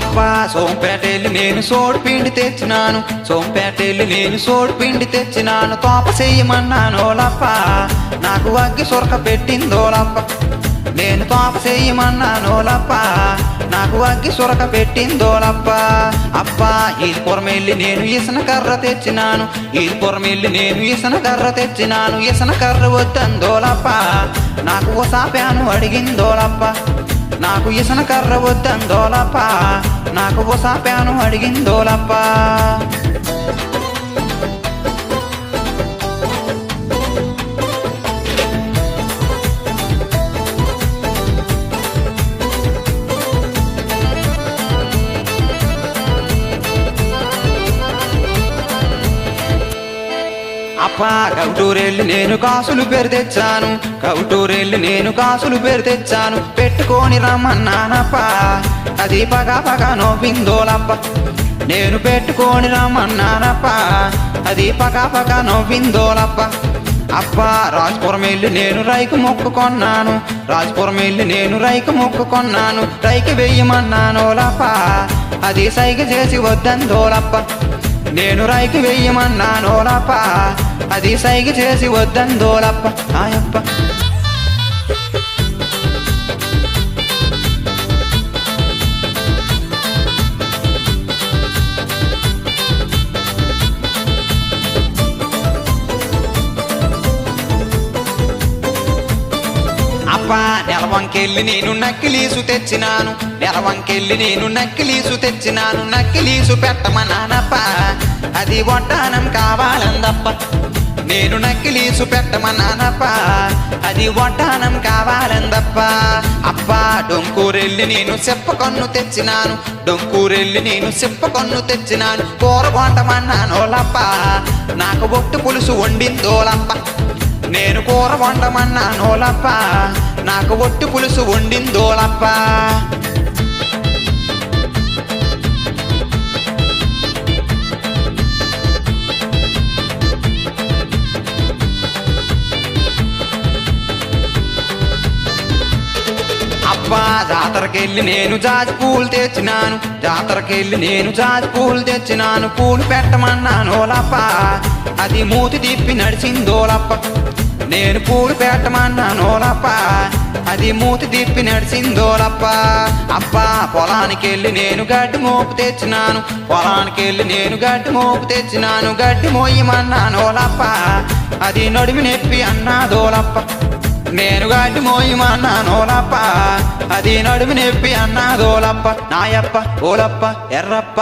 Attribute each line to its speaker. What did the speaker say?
Speaker 1: అబ్బా సోంపేటెళ్ళి నేను సోడు పిండి తెచ్చినాను. సోంపేటెళ్ళి నేను సోడు పిండి తెచ్చినాను. తోప చెయ్యమన్నానోలప్ప నాకు అగ్గి సొరక పెట్టిందోలప్ప నేను తోప చెయ్యమన్నానోలప్ప నాకు అగ్గి సొరక పెట్టిందోలప్ప అబ్బా ఈ పొరమెల్లి నేను ఇసన కర్ర తెచ్చినాను. ఈ పొరమెల్లి నేను ఇసన కర్ర తెచ్చినాను. ఇసన కర్ర వద్దందోలప్ప నాకు ఓ సాపాను అడిగిందోలప్ప నాకు ఇసన కర్ర వద్దందోలప్ప నాకు ఓ సాపాను అడిగిందోలప్ప కౌటూరెళ్ళి నేను కాసులు పేరు తెచ్చాను. కౌటూరెళ్ళి నేను కాసులు పేరు తెచ్చాను. పెట్టుకొని రమ్మన్నానప్ప అది పగా పగా నోపిందోలప్ప నేను పెట్టుకొని రమ్మన్నానప్ప అది పగా పగా నవ్విందోలప్ప. అప్ప రాజ్పురం వెళ్ళి నేను రైకు మొక్కుకొన్నాను రాజ్పురం వెళ్ళి నేను రైకు మొక్కుకొన్నాను రైకి వెయ్యమన్నానోలప్ప అది సైగ చేసి వద్దందోలప్ప. నేను రైకి వెయ్యమన్నానోలప్ప. అది సైకి చేసి వద్దందోలప్ప. ఆయప్ప అప్ప నెలవంకెళ్ళి నేను నక్కిలీసు తెచ్చినాను. నెలవంకెళ్ళి నేను నక్కిలీసు తెచ్చినాను. నక్కిలీసు పెట్టమన్నానప్ప అది వడ్డానం కావాలందప్ప. నేను నక్కిలీసు పెట్టమన్నానప్ప అది వడ్డానం కావాలందప్ప. అప్ప డొంకూరెళ్ళి నేను చెప్పకొన్ను తెచ్చినాను. డొంకూరెళ్ళి నేను చెప్పకొన్ను తెచ్చినాను. కూర వంటమన్నానోలప్ప నాకు బొట్టు పులుసు వండిందోలప్ప. నేను కూర వండమన్నానోలప్ప నాకు ఒట్టు పులుసు వండిందోళప్ప అబ్బా జాతరకెళ్ళి నేను జాజి పూలు తెచ్చినాను. జాతరకెళ్ళి నేను జాజి పూలు తెచ్చినాను. పూలు పెట్టమన్నాను ఓలప్ప. అది మూతి తిప్పి నడిచిందోలప్ప. నేను పూలు పెట్టమన్నాను ఓలప్ప. అది మూతి తిప్పి నడిచిందోలప్ప అబ్బా పొలానికి వెళ్ళి నేను గడ్డి మోపు తెచ్చినాను. పొలానికి వెళ్ళి నేను గడ్డి మోపు తెచ్చినాను. గడ్డి మోయమన్నానోలప్ప అది నడిమి నొప్పి అన్నాదోలప్ప నేను గడ్డి మోయమన్నానోలప్ప అది నడుమి నొప్పి అన్నాదోలప్ప నాయప్ప ఓలప్ప ఎర్రప్ప.